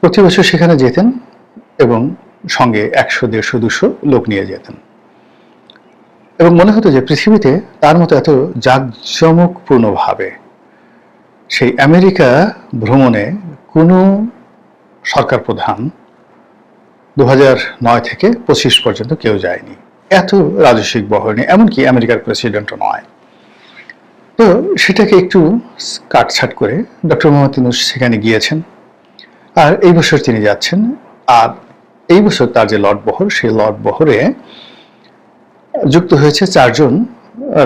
প্রতি বছর সেখানে যেতেন এবং সঙ্গে একশো, দেড়শো, দুশো লোক নিয়ে যেতেন। এবং মনে হতো যে পৃথিবীতে তার মতো এত জাঁকজমকপূর্ণভাবে সেই আমেরিকা ভ্রমণে কোনো সরকার প্রধান দু নয় থেকে পঁচিশ পর্যন্ত কেউ যায়নি। এত রাজস্বিক বহরে এমনকি আমেরিকার প্রেসিডেন্টও নয়। তো সেটাকে একটু কাটছাট করে ডক্টর মোহাম্মদ সেখানে গিয়েছেন। আর এই বছর তিনি যাচ্ছেন, আর এই বছর তার যে লর্ড বহর, সেই লর্ড বহরে যুক্ত হয়েছে চারজন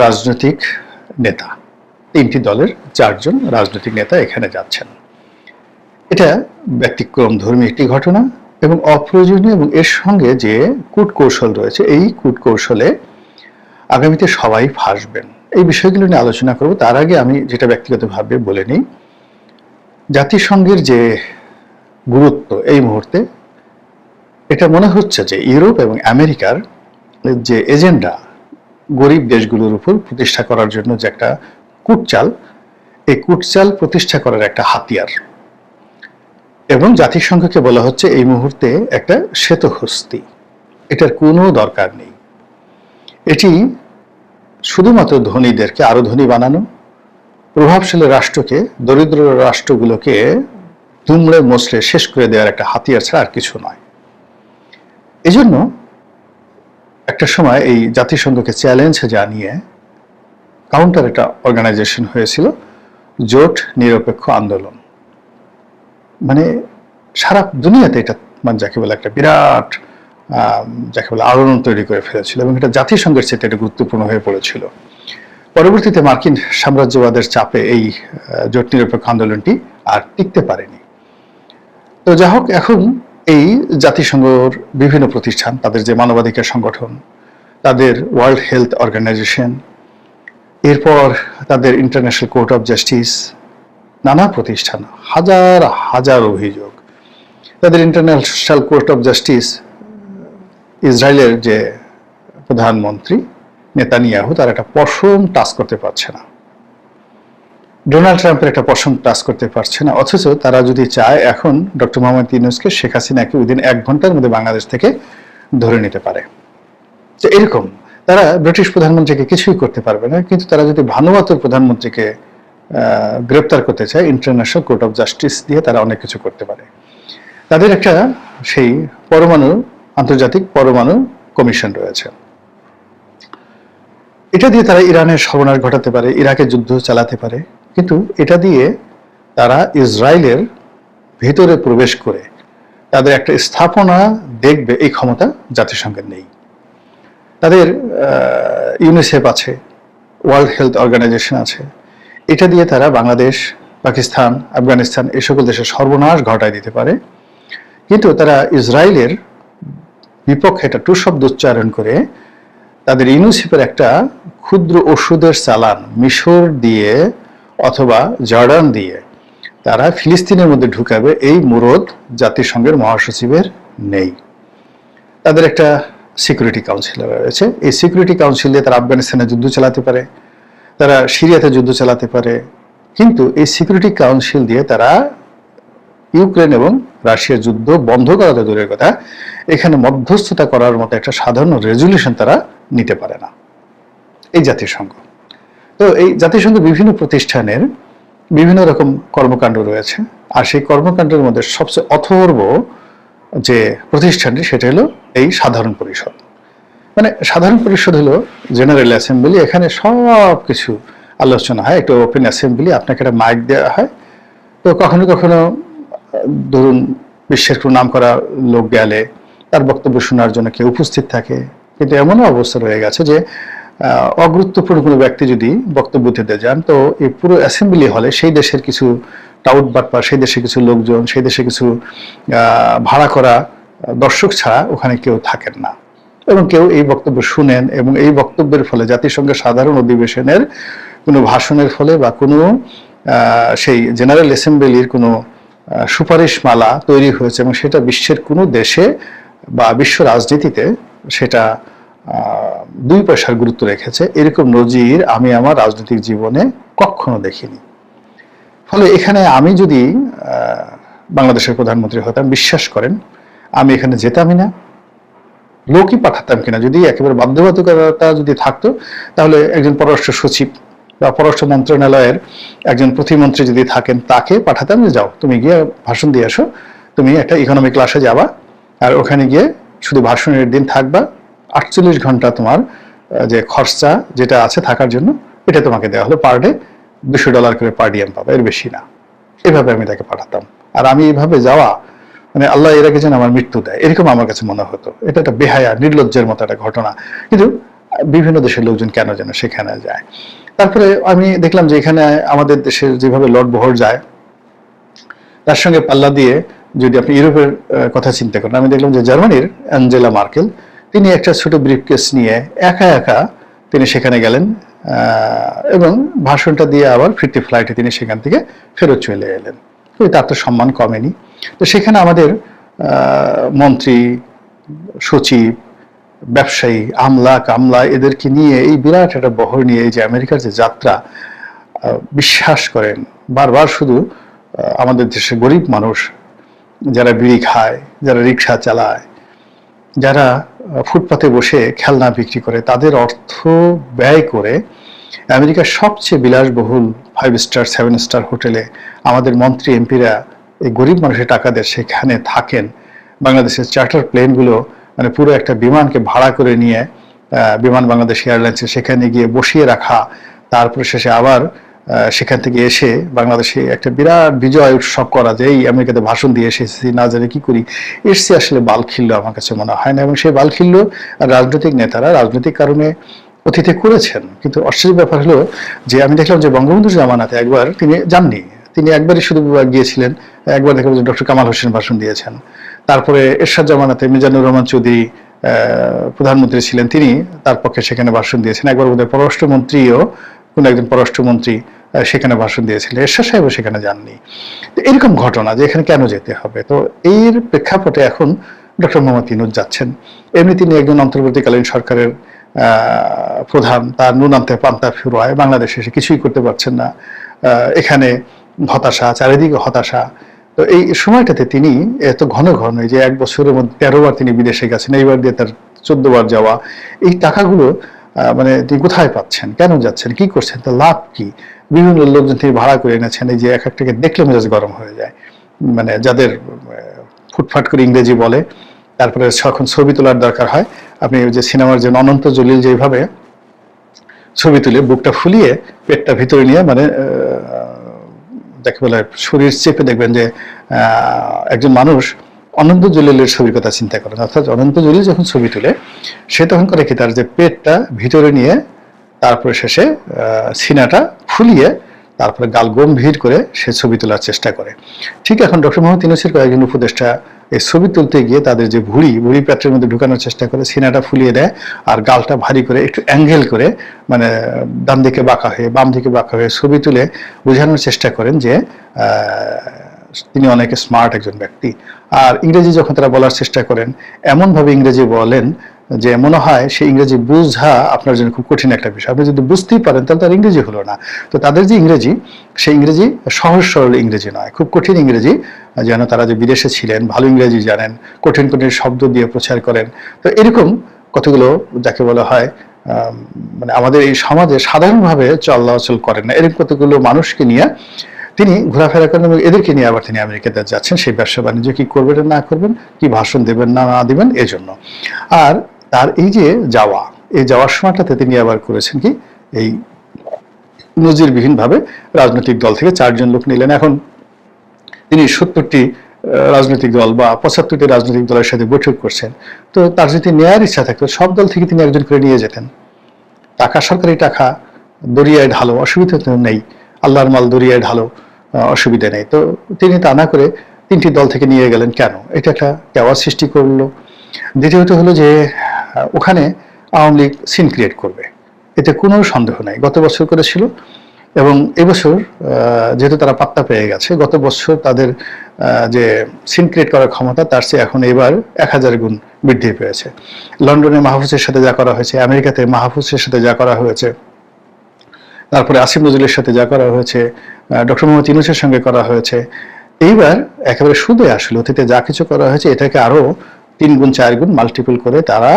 রাজনৈতিক নেতা। তিনটি দলের চারজন রাজনৈতিক নেতা এখানে যাচ্ছেন। এটা ব্যতিক্রম ধর্মী একটি ঘটনা এবং অপ্রয়োজনীয় এবং এর সঙ্গে যে কূট কৌশল রয়েছে, এই কূট কৌশলে আগামীতে সবাই ফাঁসবেন। এই বিষয়গুলো নিয়ে আলোচনা করব। তার আগে আমি যেটা ব্যক্তিগতভাবে বলে নিই, জাতিসংঘের যে গুরুত্ব এই মুহূর্তে, এটা মনে হচ্ছে যে ইউরোপ এবং আমেরিকার যে এজেন্ডা গরিব দেশগুলোর উপর প্রতিষ্ঠা করার জন্য যে একটা কুটচাল, এই কুটচাল প্রতিষ্ঠা করার একটা হাতিয়ার। এবং জাতিসংঘকে বলা হচ্ছে এই মুহূর্তে একটা শ্বেতহস্তি। এটার কোনো দরকার নেই। এটি শুধুমাত্র ধনীদেরকে, আরও ধনী বানানো, প্রভাবশালী রাষ্ট্রকে, দরিদ্র রাষ্ট্রগুলোকে দুমড়ে মসলে শেষ করে দেওয়ার একটা হাতিয়ার ছাড়া আর কিছু নয়। এজন্য একটা সময় এই জাতিসংঘকে চ্যালেঞ্জ জানিয়ে কাউন্টার একটা অর্গানাইজেশন হয়েছিল, জোট নিরপেক্ষ আন্দোলন। মানে সারা দুনিয়াতে এটা মানে যাকে বলে একটা বিরাট যাকে বলে আলোড়ন তৈরি করে ফেলেছিল এবং এটা জাতিসংঘের চেয়ে এটা গুরুত্বপূর্ণ হয়ে পড়েছিল। পরবর্তীতে মার্কিন সাম্রাজ্যবাদের চাপে এই জোট নিরপেক্ষ আন্দোলনটি আর টিকতে পারেনি। তো যা হোক, এখন এই জাতিসংঘর বিভিন্ন প্রতিষ্ঠান, তাদের যে মানবাধিকার সংগঠন, তাদের ওয়ার্ল্ড হেলথ অর্গানাইজেশন এরপর তাদের ইন্টারন্যাশনাল কোর্ট অফ জাস্টিস নানা প্রতিষ্ঠান, হাজার হাজার অভিযোগ। তাদের ইন্টারন্যাশনাল কোর্ট অফ জাস্টিস ইসরায়েলের যে প্রধানমন্ত্রী নেতানিয়াহু, তার একটা পশম টাচ করতে পারছে না। ডোনাল্ড ট্রাম্পের একটা পশম টাচ করতে পারছে না। অথচ তারা যদি চায় এখন ডক্টর মোহাম্মদ ইউনুসকে, শেখ হাসিনাকে উইদিন এক ঘণ্টার মধ্যে বাংলাদেশ থেকে ধরে নিতে পারে। তো এরকম, তারা ব্রিটিশ প্রধানমন্ত্রীকে কিছুই করতে পারবে না, কিন্তু তারা যদি ভানুয়াতুর প্রধানমন্ত্রীকে গ্রেপ্তার করতে চায় ইন্টারন্যাশনাল কোর্ট অফ জাস্টিস দিয়ে তারা অনেক কিছু করতে পারে। তাদের একটা সেই পরমাণু, আন্তর্জাতিক পরমাণু কমিশন রয়েছে। এটা দিয়ে তারা ইরানের সর্বনাশ ঘটাতে পারে, ইরাকে যুদ্ধ চালাতে পারে। কিন্তু এটা দিয়ে তারা ইসরায়েলের ভেতরে প্রবেশ করে। তাদের একটা স্থাপনা দেখবে এই ক্ষমতা জাতিসংঘের নেই। তাদের ইউনিসেফ আছে, ওয়ার্ল্ড হেলথ অর্গানাইজেশন আছে। এটা দিয়ে তারা বাংলাদেশ, পাকিস্তান, আফগানিস্তান এই সকল দেশের সর্বনাশ ঘটায় দিতে পারে। কিন্তু তারা ইসরায়েলের বিপক্ষে একটা টু শব্দ উচ্চারণ করে, তাদের ইউনিসেফের একটা ক্ষুদ্র ওষুধের চালান, মিশর দিয়ে অথবা জর্ডান দিয়ে তারা ফিলিস্তিনের মধ্যে ঢুকাবে এই মুরদ জাতিসংঘের মহাসচিবের নেই। তাদের একটা সিকিউরিটি কাউন্সিল রয়েছে। এই সিকিউরিটি কাউন্সিল দিয়ে তারা আফগানিস্তানে যুদ্ধ চালাতে পারে, তারা সিরিয়াতে যুদ্ধ চালাতে পারে। কিন্তু এই সিকিউরিটি কাউন্সিল দিয়ে তারা ইউক্রেন এবং রাশিয়ার যুদ্ধ বন্ধ করা তো দূরের কথা। এখানে মধ্যস্থতা করার মতো একটা সাধারণ রেজুলিউশন তারা নিতে পারে না। এই জাতিসংঘ। তো এই জাতিসংঘ বিভিন্ন প্রতিষ্ঠানের বিভিন্ন রকম কর্মকাণ্ড রয়েছে। আর সেই কর্মকাণ্ডের মধ্যে সবচেয়ে অথর্ব যে প্রতিষ্ঠানটি, সেটা হলো এই সাধারণ পরিষদ। মানে সাধারণ পরিষদ হলো জেনারেল অ্যাসেম্বলি, এখানে সব কিছু আলোচনা হয়। একটা ওপেন অ্যাসেম্বলি, আপনাকে একটা মাইক দেওয়া হয়। তো কখনো কখনো, ধরুন, বিশ্বের কোনো নাম করা লোক গেলে তার বক্তব্য শোনার জন্য কেউ উপস্থিত থাকে। কিন্তু এমনও অবস্থা রয়ে গেছে যে অগুরুত্বপূর্ণ কোনো ব্যক্তি যদি বক্তব্য দিতে যান, তো এই পুরো অ্যাসেম্বলি হলে সেই দেশের কিছু টাউট বাটপা সেই দেশে কিছু লোকজন, সেই দেশে কিছু ভাড়া করা দর্শক ছাড়া ওখানে কেউ থাকেন না। এবং কেউ এই বক্তব্য শুনেন এবং এই বক্তব্যের ফলে জাতিসংঘের সাধারণ অধিবেশনের কোনো ভাষণের ফলে বা কোনো সেই জেনারেল অ্যাসেম্বলির কোনো সুপারিশ মালা তৈরি হয়েছে এবং সেটা বিশ্বের কোনো দেশে বা বিশ্ব রাজনীতিতে সেটা দুই পয়সার গুরুত্ব রেখেছে। এরকম নজির আমি আমার রাজনৈতিক জীবনে কখনো দেখিনি। ফলে এখানে আমি যদি বাংলাদেশের প্রধানমন্ত্রী হতাম, বিশ্বাস করেন, আমি এখানে যেতামই না। লোকই পাঠাতাম কিনা, যদি একেবারে বাধ্যবাধকতা যদি থাকতো, তাহলে একজন পররাষ্ট্র সচিব বা পররাষ্ট্র মন্ত্রণালয়ের একজন প্রতিমন্ত্রী যদি থাকেন, তাকে পাঠাতাম যে, যাও, তুমি গিয়ে ভাষণ দিয়ে আসো তুমি একটা ইকোনমি ক্লাসে যাবা, আর ওখানে গিয়ে শুধু ভাষণের দিন থাকবা আটচল্লিশ ঘণ্টা তোমার যে খরচা যেটা আছে থাকার জন্য, এটা তোমাকে দেওয়া হলো পার ডে দুশো ডলার করে পার ডিএম পাবা, এর বেশি না। এভাবে আমি তাকে পাঠাতাম। আর আমি এইভাবে যাওয়া মানে আল্লাহ এর আগে যেন আমার মৃত্যু দেয়, এরকম আমার কাছে মনে হতো। এটা একটা বেহায়া, নির্লজ্জের মতো একটা ঘটনা। কিন্তু বিভিন্ন দেশের লোকজন কেন যেন সেখানে যায়? তারপরে আমি দেখলাম যে এখানে আমাদের দেশে যেভাবে লর্ড বহর যায়, তার সঙ্গে পাল্লা দিয়ে যদি আপনি ইউরোপের কথা চিন্তা করেন, আমি দেখলাম যে জার্মানির অ্যাঞ্জেলা মার্কেল তিনি একটা ছোট ব্রিফকেস নিয়ে একা একা তিনি সেখানে গেলেন এবং ভাষণটা দিয়ে আবার ফিরতি ফ্লাইটে তিনি সেখান থেকে ফেরত চলে এলেন। তার তো সম্মান কমেনি। তো সেখানে আমাদের মন্ত্রী, সচিব, ব্যবসায়ী আমলা কামলা এদেরকে নিয়ে এই বিরাট একটা বহর নিয়ে এই যে আমেরিকার যে যাত্রা বিশ্বাস করেন। বারবার শুধু আমাদের দেশের গরিব মানুষ যারা বিড়ি খায়, যারা রিক্সা চালায় যারা ফুটপাতে বসে খেলনা বিক্রি করে, তাদের অর্থ ব্যয় করে আমেরিকার সবচেয়ে বিলাসবহুল ফাইভ স্টার সেভেন স্টার হোটেলে আমাদের মন্ত্রী, এমপিরা এই গরিব মানুষের টাকা দিয়ে সেখানে থাকেন। বাংলাদেশের চার্টার প্লেনগুলো মানে পুরো একটা বিমানকে ভাড়া করে নিয়ে বিমান বাংলাদেশ এয়ারলাইন্সে সেখানে গিয়ে বসিয়ে রাখা, তারপরে শেষে আবার সেখান থেকে এসে বাংলাদেশে একটা বিরাট বিজয় উৎসব করা যে এই আমেরিকাতে ভাষণ দিয়ে এসেছি, না জানে কি করি? এসছি আসলে বাল খিল্ল আমার কাছে মনে হয় না। এবং সেই বাল খিল্ল রাজনৈতিক নেতারা রাজনৈতিক কারণে অতীতে করেছেন। কিন্তু আশ্চর্য ব্যাপার হলো যে আমি দেখলাম যে বঙ্গবন্ধুর জামানাতে একবার তিনি যাননি। তিনি একবারই শুধু গিয়েছিলেন। একবার দেখলাম যে ডক্টর কামাল হোসেন ভাষণ দিয়েছেন। তারপরে এরশাদ জামানাতে মিজানুর রহমান চৌধুরী প্রধানমন্ত্রী ছিলেন তিনি। তার পক্ষে সেখানে ভাষণ দিয়েছেন। একবার বোধহয় পররাষ্ট্রমন্ত্রীও কোন একজন পররাষ্ট্রমন্ত্রী সেখানে ভাষণ দিয়েছিলেন, এরশাদ সাহেবও সেখানে যাননি। এরকম ঘটনা যে এখানে কেন যেতে হবে? তো এর প্রেক্ষাপটে এখন ডক্টর মোহাম্মদ ইনুজ যাচ্ছেন। এমনি তিনি একজন অন্তর্বর্তীকালীন সরকারের প্রধান, তার নুনান্তে পান্তা ফিরোয় বাংলাদেশে এসে কিছুই করতে পারছেন না। এখানে হতাশা, চারিদিকে হতাশা। তো এই সময়টাতে তিনি এত ঘন ঘন যে এক বছরের মধ্যে তেরো বার তিনি বিদেশে গেছেন, এইবার দিয়ে তার চোদ্দ বার যাওয়া, এই টাকাগুলো মানে তিনি কোথায় পাচ্ছেন? কেন যাচ্ছেন? কি করছেন? তার লাভ কি? বিভিন্ন লোকজন তিনি ভাড়া করে এনেছেন, এই যে এক একটাকে দেখলে মেজাজ গরম হয়ে যায়। মানে যাদের ফুটফাট করে ইংরেজি বলে, তারপরে যখন ছবি তোলার দরকার হয়, আপনি ওই যে সিনেমার যে অনন্ত জলিল যেভাবে ছবি তুলে বুকটা ফুলিয়ে পেটটা ভিতরে নিয়ে মানে বলে, শরীর চেপে দেখবেন যে একজন মানুষ অনন্ত জলিলের ছবির কথা চিন্তা করেন। অর্থাৎ অনন্ত জলিল যখন ছবি তুলে, সে তখন করে কি, তার যে পেটটা ভিতরে নিয়ে তারপরে শেষে সিনাটা ফুলিয়ে তারপরে গাল গম্ভীর করে সে ছবি তোলার চেষ্টা করে। ঠিক এখন ডক্টর মোহাম্মদ ইউনুসের কয়েকজন উপদেষ্টা এই ছবি তুলতে গিয়ে তাদের যে ভুড়ি ভুড়ি প্যাটের মধ্যে ঢুকানোর চেষ্টা করে, সিনাটা ফুলিয়ে দেয় আর গালটা ভারী করে একটু অ্যাঙ্গেল করে মানে ডান দিকে বাঁকা হয়ে, বাম দিকে বাঁকা হয়ে ছবি তুলে বোঝানোর চেষ্টা করেন যে তিনি অনেক স্মার্ট একজন ব্যক্তি। আর ইংরেজি যখন তারা বলার চেষ্টা করেন, এমনভাবে ইংরেজি বলেন যে মনে হয় সেই ইংরেজি বোঝা আপনার জন্য খুব কঠিন একটা বিষয়। আপনি যদি বুঝতেই পারেন, তাহলে তার ইংরেজি হলো না। তো তাদের যে ইংরেজি সেই ইংরেজি সহজ সরল ইংরেজি নয়। খুব কঠিন ইংরেজি, যেন তারা যে বিদেশে ছিলেন, ভালো ইংরেজি জানেন, কঠিন কঠিন শব্দ দিয়ে প্রচার করেন। তো এরকম কতগুলো যাকে বলা হয় মানে আমাদের এই সমাজে সাধারণভাবে চলাচল করেন না। এরকম কতগুলো মানুষকে নিয়ে তিনি ঘোরাফেরা করেন এবং এদেরকে নিয়ে আবার তিনি আমেরিকাতে যাচ্ছেন। সেই ব্যবসা বাণিজ্য কি করবেন না করবেন, কি ভাষণ দেবেন না না দিবেন, এজন্য। আর তার এই যে যাওয়া, এই যাওয়ার সময়টাতে তিনি আবার করেছেন কি, এই নজিরবিহীনভাবে রাজনৈতিক দল থেকে চারজন লোক নিলেন। এখন তিনি সত্তরটি রাজনৈতিক দল বা পঁচাত্তরটি রাজনৈতিক দলের সাথে বৈঠক করছেন। তো তার যদি নেয়ার ইচ্ছা থাকতো, সব দল থেকে তিনি একজন করে নিয়ে যেতেন। টাকা, সরকারি টাকা দরিয়ায় ঢালো অসুবিধা তো নেই। আল্লাহর মাল দরিয়ায় ঢালো অসুবিধা নেই। তো তিনি তা না করে তিনটি দল থেকে নিয়ে গেলেন কেন? এটা একটা কেওয়া সৃষ্টি করল। দ্বিতীয়ত হলো যে ওখানে আওয়ামী লীগ সিন ক্রিয়েট করবে। এতে কোনো সন্দেহ নাই। গত বছর করেছিল এবং এবছর যেহেতু তারা পাত্তা পেয়ে গেছে, গত বছর তাদের যে সিন ক্রিয়েট করার ক্ষমতা, তার চেয়ে এখন এবার এক হাজার গুণ বৃদ্ধি পেয়েছে। লন্ডনে মাহফুজের সাথে যা করা হয়েছে, আমেরিকাতে মাহফুজের সাথে যা করা হয়েছে তারপরে আসিফ নজরুলের সাথে যা করা হয়েছে ডক্টর মোহাম্মদ ইউনুসের সঙ্গে করা হয়েছে। এইবার একেবারে সুদে আসলে অতীতে যা কিছু করা হয়েছে, এটাকে আরও তিন গুণ, চার গুণ মাল্টিপল করে তারা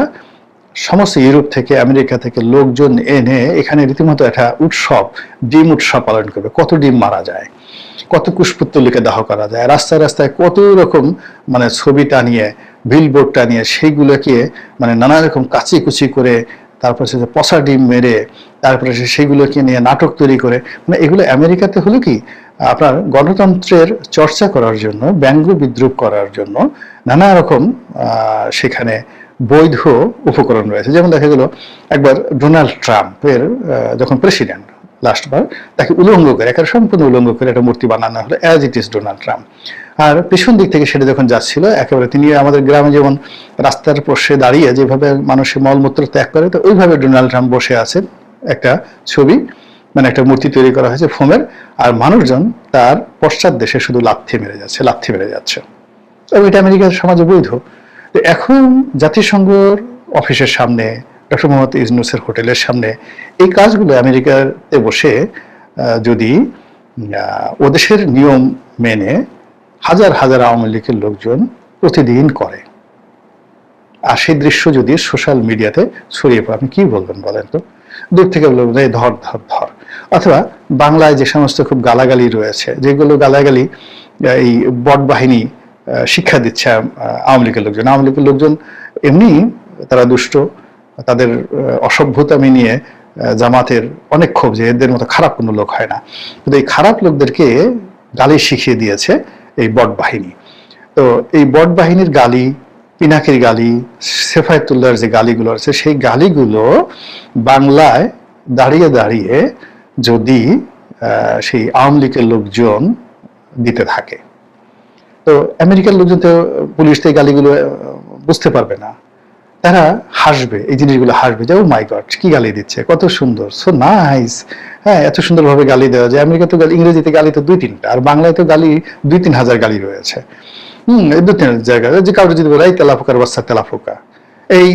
সমস্ত ইউরোপ থেকে, আমেরিকা থেকে লোকজন এনে এখানে রীতিমতো একটা উৎসব, ডিম উৎসব পালন করবে। কত ডিম মারা যায়, কত কুশপুত্তলিকে দাহ করা যায়, রাস্তায় রাস্তায় কত রকম মানে ছবি টানিয়ে বিলবোর্ড টানিয়ে সেইগুলোকে মানে নানা রকম কাচি কুচি করে তারপরে সে পশা ডিম মেরে, তারপরে সে সেইগুলোকে নিয়ে নাটক তৈরি করে মানে এগুলো আমেরিকাতে হলো কি, আপনার গণতন্ত্রের চর্চা করার জন্য, ব্যঙ্গ বিদ্রুপ করার জন্য নানা রকম সেখানে বৈধ উপকরণ রয়েছে। যেমন দেখা গেল, একবার ডোনাল্ড ট্রাম্পের যখন প্রেসিডেন্ট লাস্টবার তাকে উলঙ্গ করে, একেবারে সম্পূর্ণ উলঙ্গ করে একটা মূর্তি বানানো হলো as it is Donald Trump আর পেছন দিক থেকে সেটা যখন যাচ্ছিল, একেবারে তিনি আমাদের গ্রামে যেমন রাস্তার পাশে দাঁড়িয়ে যেভাবে মানুষের মলমূত্র ত্যাগ করে, তো ওইভাবে ডোনাল্ড ট্রাম্প বসে আছেন একটা ছবি মানে একটা মূর্তি তৈরি করা হয়েছে ফোমের, আর মানুষজন তার পশ্চাৎ দেশে শুধু লাথি মেরে যাচ্ছে, লাথি মেরে যাচ্ছে। এবং এটা আমেরিকার সমাজে বৈধ। এখন জাতিসংঘর অফিসের সামনে ডক্টর মোহাম্মদ ইজনুসের হোটেলের সামনে এই কাজগুলো আমেরিকাতে বসে যদি আহ, ও দেশের নিয়ম মেনে হাজার হাজার আওয়ামী লীগের লোকজন প্রতিদিন করে। আর সেই দৃশ্য যদি সোশ্যাল মিডিয়াতে ছড়িয়ে পড়ে আপনি কি বলবেন বলেন তো? দূর থেকে বলবেন এই ধর ধর ধর। অথবা বাংলায় যে সমস্ত খুব গালাগালি রয়েছে যেগুলো গালাগালি এই বট বাহিনী শিক্ষা দিচ্ছে আওয়ামী লীগের লোকজন। আওয়ামী লীগের লোকজন এমনি তারা দুষ্ট তাদের অসভ্যতামি নিয়ে জামাতের অনেক ক্ষোভ যে এদের মতো খারাপ কোনো লোক হয় না। কিন্তু এই খারাপ লোকদেরকে গালি শিখিয়ে দিয়েছে এই বট বাহিনী। তো এই বট বাহিনীর গালি, পিনাকির গালি, সেফায়তুল্লাহর যে গালিগুলো আছে, সেই গালিগুলো বাংলায় দাঁড়িয়ে দাঁড়িয়ে যদি সেই আওয়ামী লীগের লোকজন দিতে থাকে। তো আমেরিকার লোকজন তো পুলিশ তো গালিগুলো বুঝতে পারবে না। তারা হাসবে, এই জিনিসগুলো হাসবে যে ও মাই গড কি গালি দিচ্ছে, কত সুন্দর সো নাইস হ্যাঁ এত সুন্দরভাবে গালি দেওয়া যায়। আমেরিকা তো ইংরেজিতে গালি তো দুই তিনটা, আর বাংলায় তো গালি দুই তিন হাজার গালি রয়েছে। হম দু তিন জায়গায়, যে কাউকে যদি বলে, এই তেলাফোকার বাচ্চা তেলাফোকা এই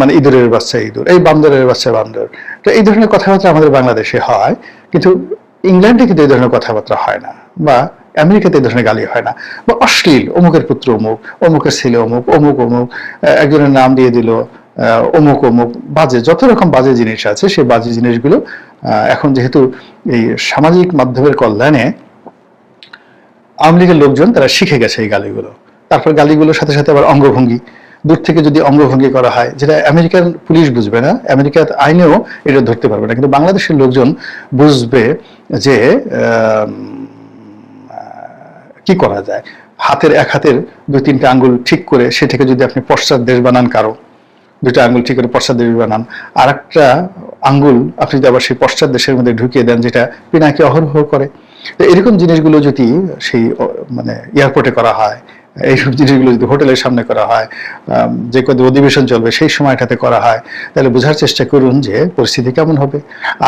মানে ইঁদুরের বাচ্চা, ইঁদুর, এই বান্দরের বাচ্চা, বান্দর। তো এই ধরনের কথাবার্তা আমাদের বাংলাদেশে হয়, কিন্তু ইংল্যান্ডে কিন্তু এই ধরনের কথাবার্তা হয় না, বা আমেরিকাতে এই ধরনের গালি হয় না। বা অশ্লীল, অমুকের পুত্র অমুক, অমুকের ছেলে অমুক অমুক অমুক একজনের নাম দিয়ে দিল অমুক অমুক, বাজে, যত রকম বাজে জিনিস আছে সেই বাজে জিনিসগুলো এখন যেহেতু এই সামাজিক মাধ্যমের কল্যাণে আওয়ামী লীগের লোকজন তারা শিখে গেছে এই গালিগুলো। তারপর গালিগুলোর সাথে সাথে আবার অঙ্গভঙ্গি। দূর থেকে যদি অঙ্গভঙ্গি করা হয়, যেটা আমেরিকান পুলিশ বুঝবে না, আমেরিকার আইনেও এটা ধরতে পারবে না। কিন্তু বাংলাদেশের লোকজন বুঝবে যে কি করা যায়? হাতের এক হাতের দুই তিনটা আঙ্গুল ঠিক করে সেটাকে যদি আপনি পশ্চাৎ দেশ বানান কারও দুটো আঙ্গুল ঠিক করে পশ্চাৎ দেশ বানান। আর একটা আঙ্গুল আপনি যদি আবার সেই পশ্চাৎ দেশের মধ্যে ঢুকিয়ে দেন যেটা পিনাকি অহরহ করে। এরকম জিনিসগুলো যদি সেই মানে এয়ারপোর্টে করা হয় এইসব জিনিসগুলো যদি হোটেলের সামনে করা হয় যে কত অধিবেশন চলবে সেই সময়টাতে করা হয়, তাহলে বোঝার চেষ্টা করুন যে পরিস্থিতি কেমন হবে।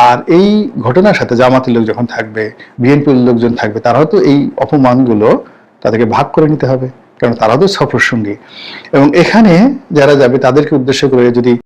আর এই ঘটনার সাথে জামাতের লোক যখন থাকবে, বিএনপির লোকজন থাকবে, তারাও তো এই অপমানগুলো তাদেরকে ভাগ করে নিতে হবে, কারণ তারাও তো সফর সঙ্গী এবং এখানে যারা যাবে, তাদেরকে উদ্দেশ্য করে যদি